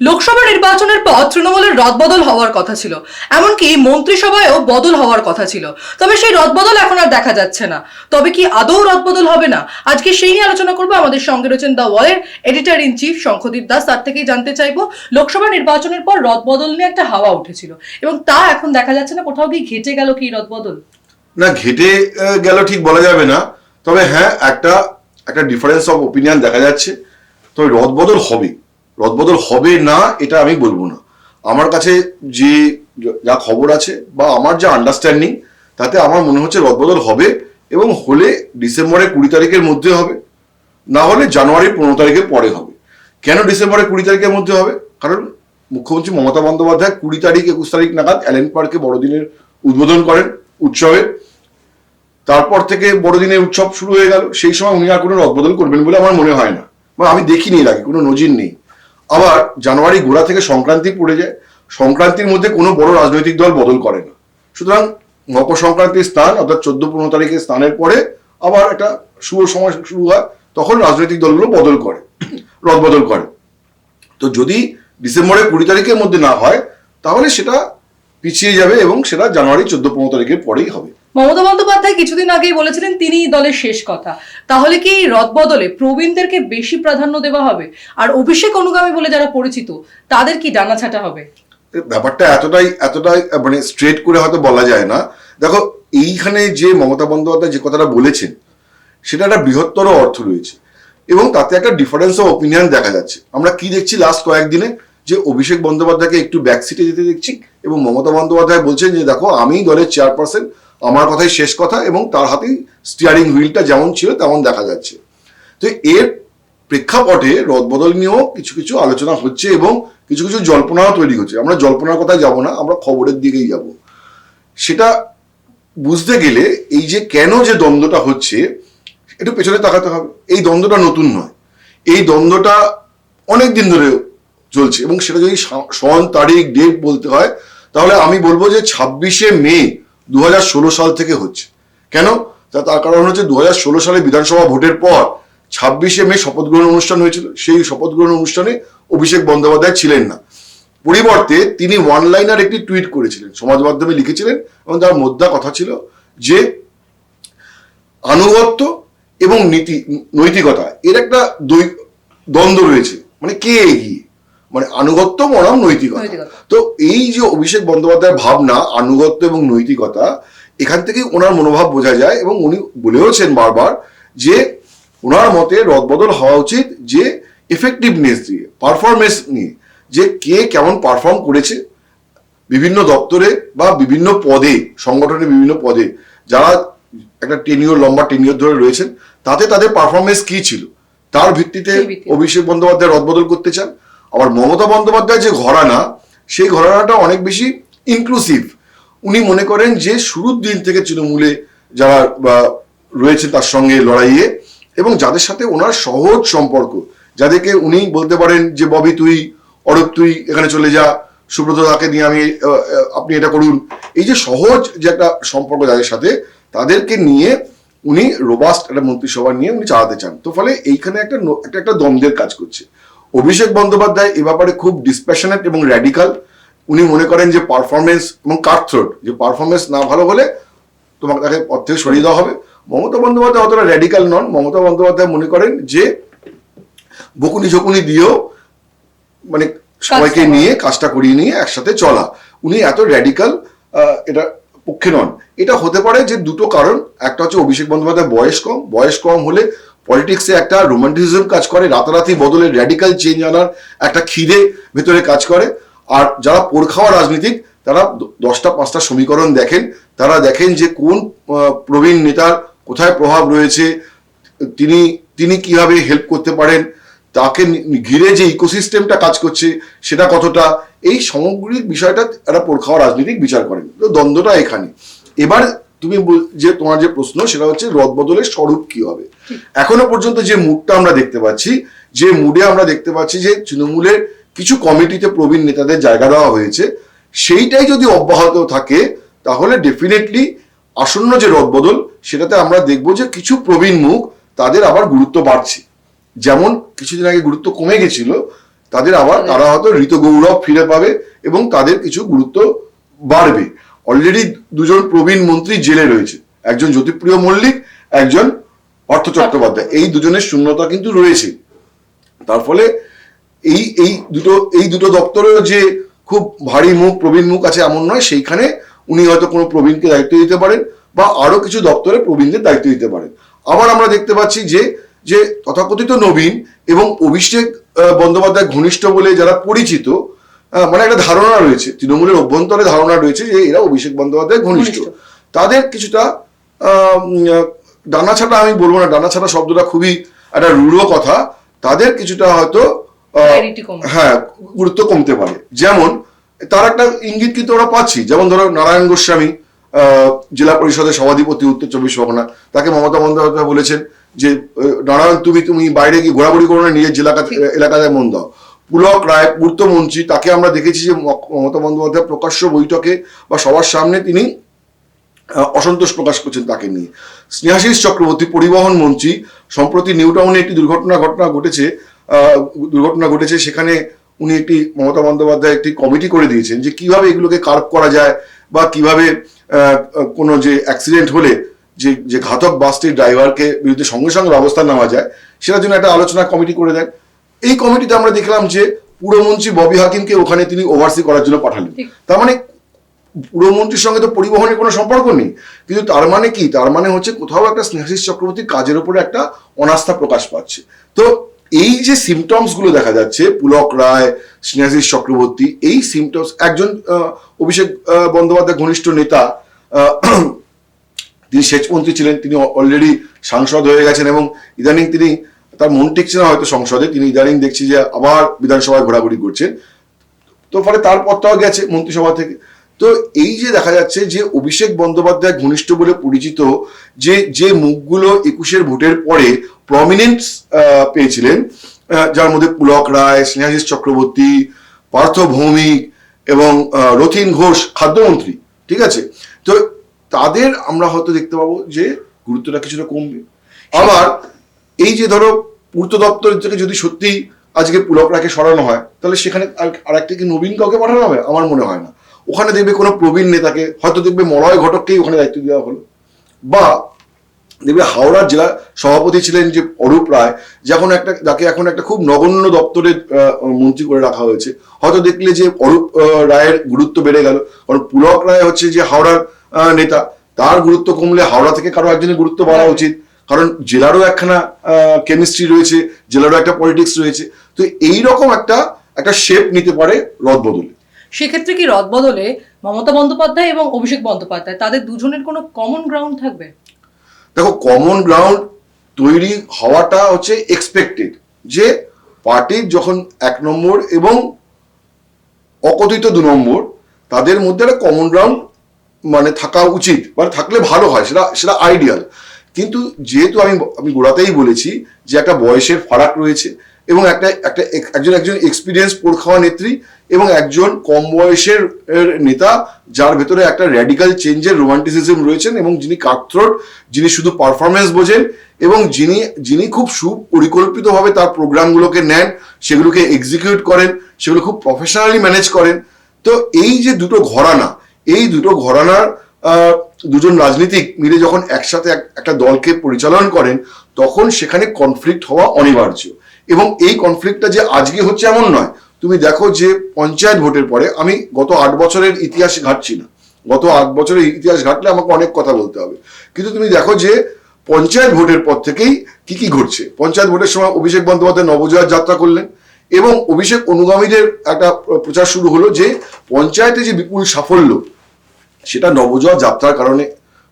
লোকসভা নির্বাচনের পর তৃণমূলের রদবদল হওয়ার কথা ছিল। এমনকি মন্ত্রিসভায়ও বদল হওয়ার কথা ছিল। তবে সেই রদবদল এখন আর দেখা যাচ্ছে না। তবে কি আদৌ রদবদল হবে না? আজকে সেই নিয়ে আলোচনা করব। আমাদের সঙ্গে রয়েছেন দ্য ওয়ালের editor in chief Shankhadeep Das. তার থেকেই জানতে চাইব, লোকসভা নির্বাচনের পর রদবদল নিয়ে একটা হাওয়া উঠেছিল এবং তা এখন দেখা যাচ্ছে না। কোথাও কি ঘেটে গেল কি রদবদল? না, ঘেটে গেল ঠিক বলা যাবে না। তবে হ্যাঁ একটা একটা ডিফারেন্স অফ ওপিনিয়ন দেখা যাচ্ছে। তবে রদবদল হবে রদবদল হবে না, এটা আমি বলব না। আমার কাছে যে যা খবর আছে বা আমার যা আন্ডারস্ট্যান্ডিং তাতে আমার মনে হচ্ছে রদবদল হবে এবং হলে ডিসেম্বরের কুড়ি তারিখের মধ্যে হবে। না হলে জানুয়ারি পনেরো তারিখের পরে হবে। কেন ডিসেম্বরের কুড়ি তারিখের মধ্যে হবে? কারণ মুখ্যমন্ত্রী মমতা বন্দ্যোপাধ্যায় কুড়ি তারিখ, একুশ তারিখ নাগাদ অ্যালেন পার্কে বড়দিনের উদ্বোধন করেন উৎসবে। তারপর থেকে বড়দিনের উৎসব শুরু হয়ে গেল। সেই সময় উনি আর কোনো রদবদল করবেন বলে আমার মনে হয় না। বা আমি দেখিনি এর আগে, কোনো নজির নেই। আবার জানুয়ারি গোড়া থেকে সংক্রান্তি পড়ে যায়, সংক্রান্তির মধ্যে কোনো বড় রাজনৈতিক দল বদল করে না। সুতরাং মকর সংক্রান্তির স্থান অর্থাৎ চোদ্দ পনেরো তারিখের স্থানের পরে আবার একটা শুভ সময় শুরু হয়, তখন রাজনৈতিক দলগুলো বদল করে রদবদল করে। তো যদি ডিসেম্বরের কুড়ি তারিখের মধ্যে না হয়, তাহলে সেটা পিছিয়ে যাবে এবং সেটা জানুয়ারি চোদ্দ পনেরো তারিখের পরেই হবে। মমতা বন্দ্যোপাধ্যায় কিছুদিন আগেই বলেছিলেন তিনি দলের শেষ কথা। তাহলে কি এই রদবদলে প্রবীণদেরকে বেশি প্রাধান্য দেওয়া হবে? আর অভিষেক অনুগামী বলে যারা পরিচিত, তাদের কি ডানা ছাটা হবে? ব্যাপারটা এতটাই এতটাই মানে স্ট্রেট করে হয়তো বলা যায় না। দেখো, এইখানে যে মমতা বন্দ্যোপাধ্যায় যে কথাটা বলেছেন, সেটা একটা বৃহত্তর অর্থ রয়েছে। এবং তাতে একটা ডিফারেন্স অফ ওপিনিয়ন দেখা যাচ্ছে। আমরা কি দেখছি লাস্ট কয়েকদিনে? যে অভিষেক বন্দ্যোপাধ্যায়কে একটু ব্যাক সিটে যেতে দেখছি এবং মমতা বন্দ্যোপাধ্যায় বলছেন যে, দেখো আমি দলের চেয়ারপারসন আমার কথাই শেষ কথা এবং তার হাতেই স্টিয়ারিং হুইলটা যেমন ছিল তেমন দেখা যাচ্ছে। তো এর প্রেক্ষাপটে রদবদল নিয়েও কিছু কিছু আলোচনা হচ্ছে এবং কিছু কিছু জল্পনাও তৈরি হচ্ছে। আমরা জল্পনার কথায় যাব না, আমরা খবরের দিকেই যাব। সেটা বুঝতে গেলে এই যে কেন যে দ্বন্দ্বটা হচ্ছে, একটু পেছনে তাকাতে হবে। এই দ্বন্দ্বটা নতুন নয়। এই দ্বন্দ্বটা অনেক দিন ধরে চলছে এবং সেটা যদি সন, তারিখ ডেট বলতে হয়, তাহলে আমি বলব যে ছাব্বিশে মে দু হাজার ষোলো সাল থেকে হচ্ছে। কেন? তার কারণ হচ্ছে দু হাজার ষোলো সালে বিধানসভা ভোটের পর ছাব্বিশে মে শপথ গ্রহণ অনুষ্ঠান হয়েছিল। সেই শপথ গ্রহণ অনুষ্ঠানে অভিষেক বন্দ্যোপাধ্যায় ছিলেন না। পরিবর্তে তিনি ওয়ান লাইনার একটি টুইট করেছিলেন, সমাজ মাধ্যমে লিখেছিলেন এবং তার মধ্যে কথা ছিল যে আনুগত্য এবং নীতি, নৈতিকতা, এর একটা দ্বৈ- দ্বন্দ্ব রয়েছে। মানে কে এগিয়ে? মানে আনুগত্য বনাম নৈতিকতা। তো এই যে অভিষেক বন্দ্যোপাধ্যায়ের ভাবনা আনুগত্য এবং নৈতিকতা এখান থেকে ওনার মনোভাব বোঝা যায় এবং উনি বলেওছেন বারবার যে ওনার মতে রদবদল হওয়া উচিত যে এফেক্টিভনেস দিয়ে পারফরমেন্স নিয়ে যে কে কেমন পারফর্ম করেছে বিভিন্ন দপ্তরে বা বিভিন্ন পদে সংগঠনের বিভিন্ন পদে যারা একটা টেনিওর লম্বা টেনিওর ধরে রয়েছেন তাতে তাদের পারফরমেন্স কি ছিল তার ভিত্তিতে। অভিষেক বন্দ্যোপাধ্যায় রদবদল করতে চান আবার মমতা বন্দ্যোপাধ্যায় যে ঘরানা, সেই ঘরানাটা অনেক বেশি ইনক্লুসিভ উনি মনে করেন যে শুরুর দিন থেকে তৃণমূলে যারা রয়েছে তার সঙ্গে লড়াইয়ে এবং যাদের সাথে ওনার সহজ সম্পর্ক, যাদেরকে উনি বলতে পারেন যে, ববি, তুই, অরূপ, তুই এখানে চলে যা, সুব্রত দাকে নিয়ে আমি আপনি এটা করুন। এই যে সহজ যে একটা সম্পর্ক যাদের সাথে, তাদেরকে নিয়ে উনি রোবাস্ট একটা মন্ত্রিসভা নিয়ে উনি চালাতে চান। তো ফলে এইখানে একটা একটা দ্বন্দ্বের কাজ করছে। অভিষেক বন্দ্যোপাধ্যায় এ ব্যাপারে খুব ডিসপ্যাশনেট এবং র্যাডিক্যাল উনি মনে করেন যে পারফরমেন্স এবং কার্থ্রোট যে পারফরমেন্স না ভালো হলে তোমাকে তাকে পথ থেকে সরিয়ে দেওয়া হবে। মমতা বন্দ্যোপাধ্যায় অতটা র্যাডিক্যাল নন। মমতা বন্দ্যোপাধ্যায় মনে করেন যে বকুনি ঝকুনি দিয়েও মানে সবাইকে নিয়ে কাজটা করিয়ে নিয়ে একসাথে চলা। উনি এত র্যাডিক্যাল এটা পক্ষে নন। এটা হতে পারে যে দুটো কারণ। একটা হচ্ছে অভিষেক বন্দ্যোপাধ্যায় বয়স কম। বয়স কম হলে পলিটিক্সে একটা রোমান্টিসিজম কাজ করে, রাতারাতি বদলে র্যাডিক্যাল চেঞ্জ আনার একটা খিদে ভেতরে কাজ করে। আর যারা পোড় খাওয়া রাজনীতিক, তারা দশটা, পাঁচটা সমীকরণ দেখেন। তারা দেখেন যে কোন প্রবীণ নেতার কোথায় প্রভাব রয়েছে, তিনি তিনি কীভাবে হেল্প করতে পারেন, তাকে ঘিরে যে ইকোসিস্টেমটা কাজ করছে, সেটা কতটা? এই সামগ্রিক বিষয়টা একটা পরখাওয়া রাজনীতিক বিচার করেন। তো দ্বন্দ্বটা এখানে। এবার তুমি যে তোমার যে প্রশ্ন সেটা হচ্ছে রদ বদলের স্বরূপ কি হবে? এখনও পর্যন্ত যে মুডটা আমরা দেখতে পাচ্ছি যে মুডে আমরা দেখতে পাচ্ছি যে তৃণমূলের কিছু কমিটিতে প্রবীণ নেতাদের জায়গা দেওয়া হয়েছে সেইটাই যদি অব্যাহত থাকে তাহলে ডেফিনেটলি আসন্ন যে রদবদল সেটাতে আমরা দেখব যে কিছু প্রবীণ মুখ তাদের আবার গুরুত্ব বাড়ছে। যেমন কিছুদিন আগে গুরুত্ব কমে গেছিল তাদের আবার তারা হয়তো ঋত গৌরব ফিরে পাবে এবং তাদের কিছু গুরুত্ব বাড়বে। অলরেডি দুজন প্রবীণ মন্ত্রী জেলে রয়েছে। একজন জ্যোতিপ্রিয় মল্লিক, একজন অর্থ চট্টোপাধ্যায়। এই দুজনের শূন্যতা কিন্তু রয়েছে। তার ফলে এই এই দুটো এই দুটো দপ্তরেও যে খুব ভারী মুখ, প্রবীণ মুখ আছে এমন নয়, সেইখানে উনি হয়তো কোনো প্রবীণকে দায়িত্ব দিতে পারেন বা আরও কিছু দপ্তরে প্রবীণদের দায়িত্ব দিতে পারেন। আবার আমরা দেখতে পাচ্ছি যে যে তথাকথিত নবীন এবং অভিষেক বন্দ্যোপাধ্যায় ঘনিষ্ঠ বলে যারা পরিচিত মানে একটা ধারণা রয়েছে তৃণমূলের অভ্যন্তরে ধারণা রয়েছে যে এরা অভিষেক বন্দ্যোপাধ্যায় ঘনিষ্ঠ। তাদের কিছুটা ডানা ছাটা আমি বলব না ডানা ছাটা শব্দটা খুবই একটা রূঢ় কথা তাদের কিছুটা হয়তো। হ্যাঁ গুরুত্ব কমতে পারে যেমন তার একটা ইঙ্গিত কিন্তু আমরা পাচ্ছি যেমন ধরো নারায়ণ গোস্বামী আহ, জেলা পরিষদের সভাধিপতি উত্তর চব্বিশ পরগনা তাকে মমতা বন্দ্যোপাধ্যায় বলেছেন যে নারায়ণ তুমি তুমি বাইরে গিয়ে ঘোরাঘুরি করো না নিজের জেলা এলাকায় মন দাও পুলক রায় পূর্তমন্ত্রী তাকে আমরা দেখেছি যে মমতা বন্দ্যোপাধ্যায় প্রকাশ্য বৈঠকে বা সবার সামনে তিনি অসন্তোষ প্রকাশ করছেন তাকে নিয়ে। স্নেহাশিস চক্রবর্তী, পরিবহন মন্ত্রী, সম্প্রতি নিউ টাউনে একটি দুর্ঘটনা ঘটনা ঘটেছে দুর্ঘটনা ঘটেছে, সেখানে উনি একটি মমতা বন্দ্যোপাধ্যায় একটি কমিটি করে দিয়েছেন যে কীভাবে এগুলোকে কার্ভ করা যায় বা কীভাবে কোনো যে অ্যাক্সিডেন্ট হলে যে যে ঘাতক বাসটির ড্রাইভারকে বিরুদ্ধে সঙ্গে সঙ্গে ব্যবস্থা নেওয়া যায়, সেটার জন্য একটা আলোচনা কমিটি করে দেন। এই কমিটিতে আমরা দেখলাম যে পুরমন্ত্রী ববি হাকিমকে ওখানে তিনি ওভারসি করার জন্য পাঠালেন। তার মানে পুরমন্ত্রীর সঙ্গে তো পরিবহনের কোনো সম্পর্ক নেই। কিন্তু তার মানে কি? তার মানে হচ্ছে কোথাও একটা স্নেহাশিস চক্রবর্তীর কাজের উপরে একটা অনাস্থা প্রকাশ পাচ্ছে। তো এই যে সিমটমসগুলো দেখা যাচ্ছে পুলক রায় স্নেহাশিস চক্রবর্তী এই সিমটমস একজন অভিষেক বন্দ্যোপাধ্যায় ঘনিষ্ঠ নেতা আহ, তিনি সেচমন্ত্রী ছিলেন তিনি অলরেডি সাংসদ হয়ে গেছেন এবং ইদানিং তিনি তার মন টিকছে না হয়তো সংসদে, তিনি ইদানিং দেখছি যে আবার বিধানসভায় ঘোরাঘুরি করছেন তো ফলে তার পদটাও গেছে মন্ত্রিসভা থেকে। তো এই যে দেখা যাচ্ছে যে অভিষেক বন্দ্যোপাধ্যায় ঘনিষ্ঠ বলে পরিচিত, যে যে মুখগুলো একুশের ভোটের পরে প্রমিনেন্স পেয়েছিলেন যার মধ্যে পুলক রায়, স্নেহাশিস চক্রবর্তী, পার্থ ভৌমিক এবং রথিন ঘোষ খাদ্যমন্ত্রী, ঠিক আছে? তো তাদের আমরা হয়তো দেখতে পাবো যে গুরুত্বটা কিছুটা কমবে। আবার এই যে ধরো পূর্ত দপ্তরের থেকে যদি সত্যি আজকে পুলক রায়কে সরানো হয় তাহলে সেখানে আর- আর একটা কি নবীন কাউকে পাঠানো হবে? আমার মনে হয় না। ওখানে দেখবে কোনো প্রবীণ নেতাকে হয়তো দেখবে মলয় ঘটককেই ওখানে দায়িত্ব দেওয়া হলো। বা দেখবে হাওড়ার জেলা সভাপতি ছিলেন যে অরূপ রায় যখন একটা যাকে এখন একটা খুব নগণ্য দপ্তরের মন্ত্রী করে রাখা হয়েছে। হয়তো দেখলে যে অরূপ রায়ের গুরুত্ব বেড়ে গেল। কারণ পুলক রায় হচ্ছে যে হাওড়ার নেতা। তার গুরুত্ব কমলে হাওড়া থেকে কারও একজনের গুরুত্ব বাড়া উচিত। কারণ জেলারও একখানা কেমিস্ট্রি রয়েছে জেলারও একটা পলিটিক্স রয়েছে তো এই রকম একটা একটা শেপ নিতে পারে রদ বদলে। সেক্ষেত্রে কি রদবদলে মমতা বন্দ্যোপাধ্যায় এবং অভিষেক বন্দ্যোপাধ্যায় তাদের দুজনের কোনো কমন গ্রাউন্ড থাকবে? দেখো কমন গ্রাউন্ড তৈরি হওয়াটা হচ্ছে এক্সপেক্টেড যে পার্টির যখন এক নম্বর এবং অকথিত দু নম্বর তাদের মধ্যে একটা কমন গ্রাউন্ড মানে থাকা উচিত মানে থাকলে ভালো হয় সেটা সেটা আইডিয়াল কিন্তু যেহেতু আমি আমি গোড়াতেই বলেছি যে একটা বয়সের ফারাক রয়েছে এবং একটা একটা এক- একজন একজন এক্সপিরিয়েন্স পোড় খাওয়া নেত্রী এবং একজন কম বয়সের নেতা যার ভেতরে একটা র্যাডিক্যাল চেঞ্জের রোমান্টিসিজম রয়েছেন এবং যিনি কাকথ্রোট যিনি শুধু পারফরমেন্স বোঝেন এবং যিনি যিনি খুব সুপরিকল্পিতভাবে তার প্রোগ্রামগুলোকে নেন, সেগুলোকে এক্সিকিউট করেন, সেগুলো খুব প্রফেশনালি ম্যানেজ করেন। তো এই যে দুটো ঘরানা, এই দুটো ঘরানার দুজন রাজনীতিক মিলে যখন একসাথে এক- একটা দলকে পরিচালন করেন, তখন সেখানে কনফ্লিক্ট হওয়া অনিবার্য। এবং এই কনফ্লিক্টটা যে আজকে হচ্ছে এমন নয়। তুমি দেখো যে পঞ্চায়েত ভোটের পরে আমি গত আট বছরের ইতিহাস ঘাটছি না। গত আট বছরের ইতিহাস ঘাটলে আমাকে অনেক কথা বলতে হবে। কিন্তু তুমি দেখো যে পঞ্চায়েত ভোটের পর থেকেই কি কি ঘটছে? পঞ্চায়েত ভোটের সময় অভিষেক বন্দ্যোপাধ্যায় নবজোয়ার যাত্রা করলেন এবং অভিষেক অনুগামীদের একটা প্রচার শুরু হলো যে পঞ্চায়েতে যে বিপুল সাফল্য সেটা নবজোয়া যাত্রার কারণে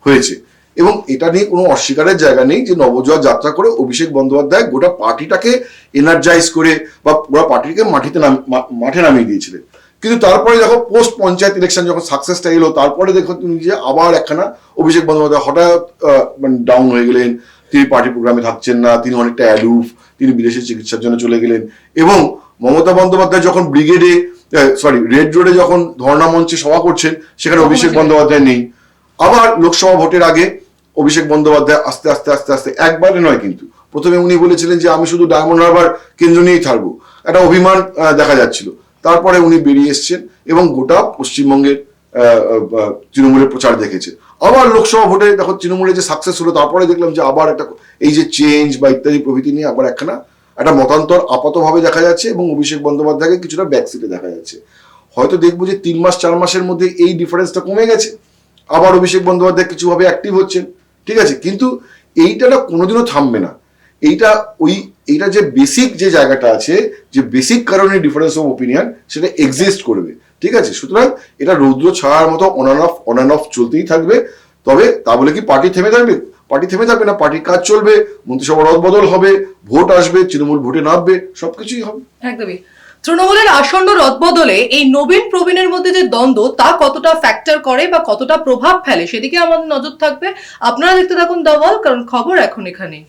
হয়েছে। এবং এটা নিয়ে কোনো অস্বীকারের জায়গা নেই যে নবজোয়া যাত্রা করে অভিষেক বন্দ্যোপাধ্যায় গোটা পার্টিটাকে এনার্জাইজ করে বা পুরো পার্টিকে মাটিতে নাম মাঠে নামিয়ে দিয়েছিলেন। কিন্তু তারপরে দেখো পোস্ট পঞ্চায়েত ইলেকশন যখন সাকসেসটা এলো, তারপরে দেখো তুমি যে আবার একখানা অভিষেক বন্দ্যোপাধ্যায় হঠাৎ মানে ডাউন হয়ে গেলেন। তিনি পার্টি প্রোগ্রামে থাকছেন না, তিনি অনেকটা অ্যালুফ তিনি বিদেশে চিকিৎসার জন্য চলে গেলেন। এবং মমতা বন্দ্যোপাধ্যায় যখন ব্রিগেডে সরি রেড রোডে যখন ধর্ণা মঞ্চে সভা করছেন সেখানে অভিষেক বন্দ্যোপাধ্যায় নেই। আবার লোকসভা ভোটের আগে অভিষেক বন্দ্যোপাধ্যায় আস্তে আস্তে আস্তে আস্তে একবারে নয় কিন্তু। প্রথমে উনি বলেছিলেন যে আমি শুধু ডায়মন্ড হারবার কেন্দ্র নিয়েই থাকব। একটা অভিমান দেখা যাচ্ছিল। তারপরে উনি বেরিয়ে এসছেন এবং গোটা পশ্চিমবঙ্গের তৃণমূলের প্রচার দেখেছে। আবার লোকসভা ভোটে দেখো তৃণমূলের যে সাকসেস হলো তারপরে দেখলাম যে আবার একটা এই যে চেঞ্জ বা ইত্যাদি প্রভৃতি নিয়ে আবার একখানা একটা মতান্তর আপাতভাবে দেখা যাচ্ছে এবং অভিষেক বন্দ্যোপাধ্যায়কে কিছুটা ব্যাকসিটে দেখা যাচ্ছে। হয়তো দেখব যে তিন মাস, চার মাসের মধ্যে এই ডিফারেন্সটা কমে গেছে। আবার অভিষেক বন্দ্যোপাধ্যায় কিছুভাবে অ্যাক্টিভ হচ্ছেন। ঠিক আছে? কিন্তু এইটা না কোনোদিনও থামবে না। এইটা ওই, এইটা যে বেসিক যে জায়গাটা আছে, যে বেসিক কারণে ডিফারেন্স অফ ওপিনিয়ন সেটা এক্সিস্ট করবে। ঠিক আছে? সুতরাং এটা রৌদ্র ছাড়ার মতো অন অফ অন অফ চলতেই থাকবে। তবে তা বলে কি পার্টি থেমে থাকবে? পার্টি থেমে থাকবে না, পার্টির কাজ চলবে, মন্ত্রিসভার রদবদল হবে, ভোট আসবে, তৃণমূল ভোটে নামবে, সবকিছুই হবে। একদমই। তৃণমূলের আসন্ন রদবদলে এই নবীন প্রবীণের মধ্যে যে দ্বন্দ্ব, তা কতটা ফ্যাক্টর করে বা কতটা প্রভাব ফেলে, সেদিকে আমাদের নজর থাকবে। আপনারা দেখতে থাকুন দাওয়াল কারণ খবর এখন এখানেই।